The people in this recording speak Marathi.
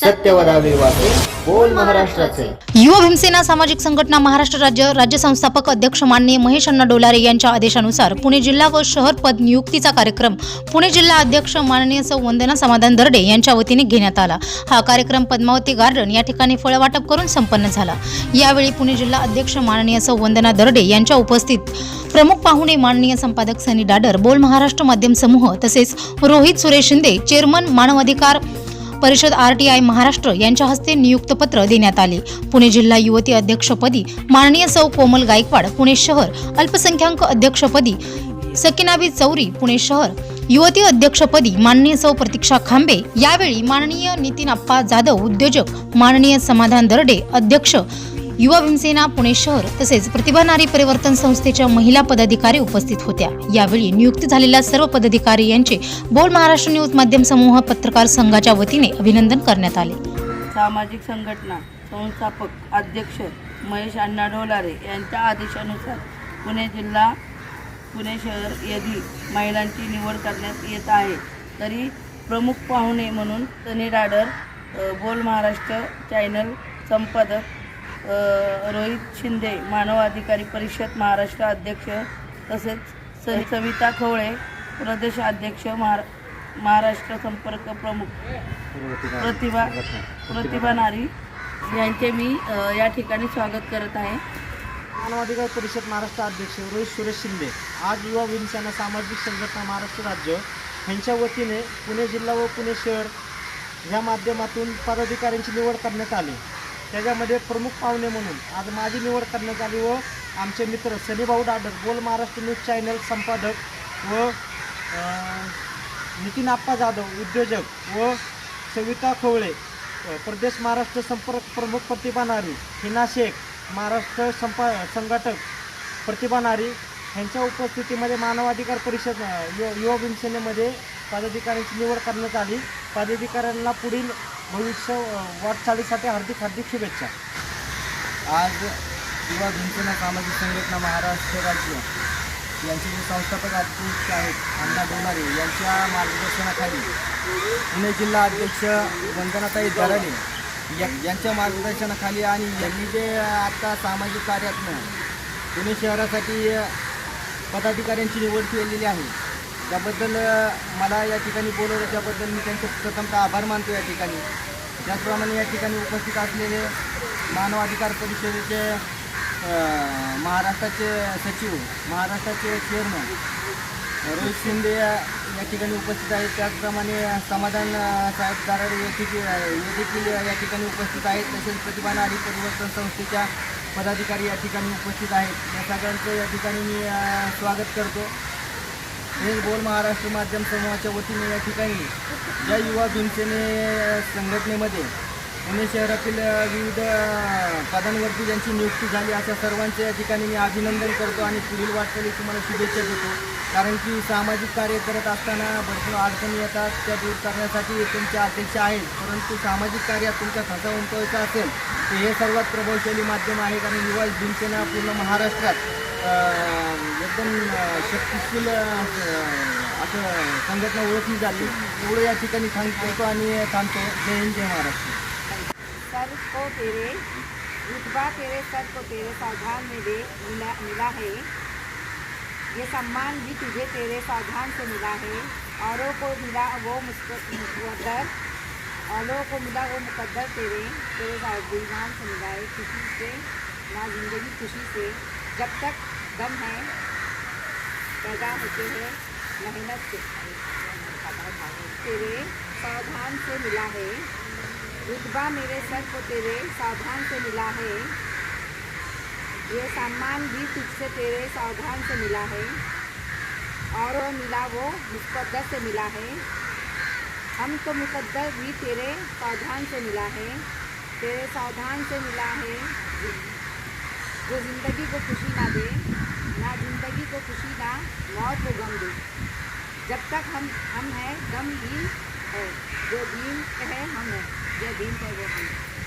सत्यवर वाचे बोल महाराष्ट्राचे. युवा भीमसेना सामाजिक संघटना महाराष्ट्र राज्य राज्य संस्थापक अध्यक्ष माननीय महेश अण्णा डोलारे यांच्या आदेशानुसार पुणे जिल्हा व शहर पद नियुक्तीचा कार्यक्रम पुणे जिल्हा अध्यक्ष माननीय सौ. वंदना समाधान दर्डे यांच्या वतीने घेण्यात आला. हा कार्यक्रम पद्मावती गार्डन या ठिकाणी फळवाटप करून संपन्न झाला. यावेळी पुणे जिल्हा अध्यक्ष माननीय सौ. वंदना दर्डे यांच्या उपस्थित प्रमुख पाहुणे माननीय संपादक सनी डाडर बोल महाराष्ट्र माध्यम समूह तसेच रोहित सुरेश शिंदे चेअरमन मानवाधिकार परिषद आर टी आय महाराष्ट्र यांच्या हस्ते नियुक्तपत्र देण्यात आले. पुणे जिल्हा युवती अध्यक्षपदी माननीय सौ कोमल गायकवाड पुणे शहर अल्पसंख्याक अध्यक्षपदी सकिनाबी चौरी पुणे शहर युवती अध्यक्षपदी माननीय सौ प्रतीक्षा खांबे यावेळी माननीय नितीन आप्पा जाधव उद्योजक माननीय समाधान दर्डे अध्यक्ष युवा भीमसेना पुणे शहर तसेच प्रतिभा नारी परिवर्तन संस्थेच्या महिला पदाधिकारी उपस्थित होत्या. यावेळी नियुक्त झालेल्या सर्व पदाधिकारी यांचे बोल महाराष्ट्र न्यूज माध्यम समूह पत्रकार संघाच्या वतीने अभिनंदन करण्यात आले. सामाजिक संघटना संस्थापक अध्यक्ष महेश अण्णा डोलारे यांच्या आदेशानुसार पुणे जिल्हा पुणे शहर यदी महिलांची निवड करण्यात येत आहे तरी प्रमुख पाहुणे म्हणून सनी डाडर बोल महाराष्ट्र चॅनल संपादक रोहित शिंदे मानव अधिकारी परिषद महाराष्ट्र अध्यक्ष तसेच स सविता खवळे प्रदेश अध्यक्ष महारा महाराष्ट्र संपर्क प्रमुख प्रतिभा प्रतिभा नारी यांचे मी या ठिकाणी स्वागत करत आहे. मानवाधिकार परिषद महाराष्ट्र अध्यक्ष रोहित सुरेश शिंदे आज युवा भीमसेना सामाजिक संघटना महाराष्ट्र राज्य यांच्या वतीने पुणे जिल्हा व पुणे शहर या माध्यमातून पदाधिकाऱ्यांची निवड करण्यात आली. त्याच्यामध्ये प्रमुख पाहुणे म्हणून आज माझी निवड करण्यात आली व आमचे मित्र सनीभाऊ डाडर बोल महाराष्ट्र न्यूज चॅनल संपादक व नितीन आप्पा जाधव उद्योजक व सविता खवळे प्रदेश महाराष्ट्र संपर्क प्रमुख प्रतिभा नारी हिना शेख महाराष्ट्र संपा संघटक प्रतिभा नारी यांच्या उपस्थितीमध्ये मानवाधिकार परिषद यु युवा भीमसेनेमध्ये पदाधिकाऱ्यांची निवड करण्यात आली. पदाधिकाऱ्यांना पुढील भविष्य वाटचालीसाठी हार्दिक हार्दिक शुभेच्छा. आज युवा भीमसेना सामाजिक संघटना महाराष्ट्र राज्य यांचे जे संस्थापक अध्यक्ष आहेत अण्णा डोनारे यांच्या मार्गदर्शनाखाली पुणे जिल्हा अध्यक्ष वंदनाताई दराडे या यांच्या मार्गदर्शनाखाली आणि यांनी जे आता सामाजिक कार्यातनं पुणे शहरासाठी पदाधिकाऱ्यांची निवड केलेली आहे त्याबद्दल मला या ठिकाणी बोलवलं त्याबद्दल मी त्यांचे प्रथमतः आभार मानतो या ठिकाणी. त्याचप्रमाणे या ठिकाणी उपस्थित असलेले मानव अधिकार परिषदेचे महाराष्ट्राचे सचिव महाराष्ट्राचे चेअरमन रोहित शिंदे या ठिकाणी उपस्थित आहेत. त्याचप्रमाणे समाधान साहेब दाराडे हे देखील या ठिकाणी उपस्थित आहेत. तसेच प्रतिभा नारी परिवर्तन संस्थेच्या पदाधिकारी या ठिकाणी उपस्थित आहेत. या सगळ्यांचं या ठिकाणी मी स्वागत करतो. हे बोल महाराष्ट्र माध्यम समूहाच्या वतीने या ठिकाणी या युवा भीमसेने संघटनेमध्ये पुणे शहरातील विविध पदांवरती ज्यांची नियुक्ती झाली अशा सर्वांचे या ठिकाणी मी अभिनंदन करतो आणि पुढील वाटचाली तुम्हाला शुभेच्छा देतो. कारण की सामाजिक कार्य करत असताना भरपूर अडचणी येतात त्या दूर करण्यासाठी तुमची अपेक्षा आहेत. परंतु सामाजिक कार्यात तुमचा ठसा उमटवायचा असेल तर हे सर्वात प्रभावशाली माध्यम आहे कारण युवा भीमसेना पूर्ण महाराष्ट्रात एकदम शक्तिशील असं संघटना ओळखली जाते. एवढं या ठिकाणी सांगतो आणि थांबतो जय हिंद जय महाराष्ट्र. सर को तेरे रुतबा तेरे सर को तेरे सावधान में दे मिला मिला है। ये सम्मान भी तुझे तेरे सावधान से मिला है। औरों को मिला वो मुस्क- औरों को मिला वो मुकद्दर तेरे तेरे सावधान से मिला खुशी से ना ज़िंदगी खुशी से जब तक दम है पैदा होते हैं मेहनत से तेरे सावधान से मिला है रुतबा मेरे सर को तेरे सावधान से मिला है ये सम्मान भी तुझसे तेरे सावधान से मिला है और मिला वो मुकद्दर से मिला है हम तो मुकद्दर भी तेरे सावधान से मिला है। तेरे सावधान से मिला है। जो ज़िंदगी को खुशी ना दे, ना ज़िंदगी को खुशी ना, मौत को गम दे। जब तक हम हम हैं, गम ही है। जो दीन कहे, हम हैं। जो दीन कहे, वो हम हैं।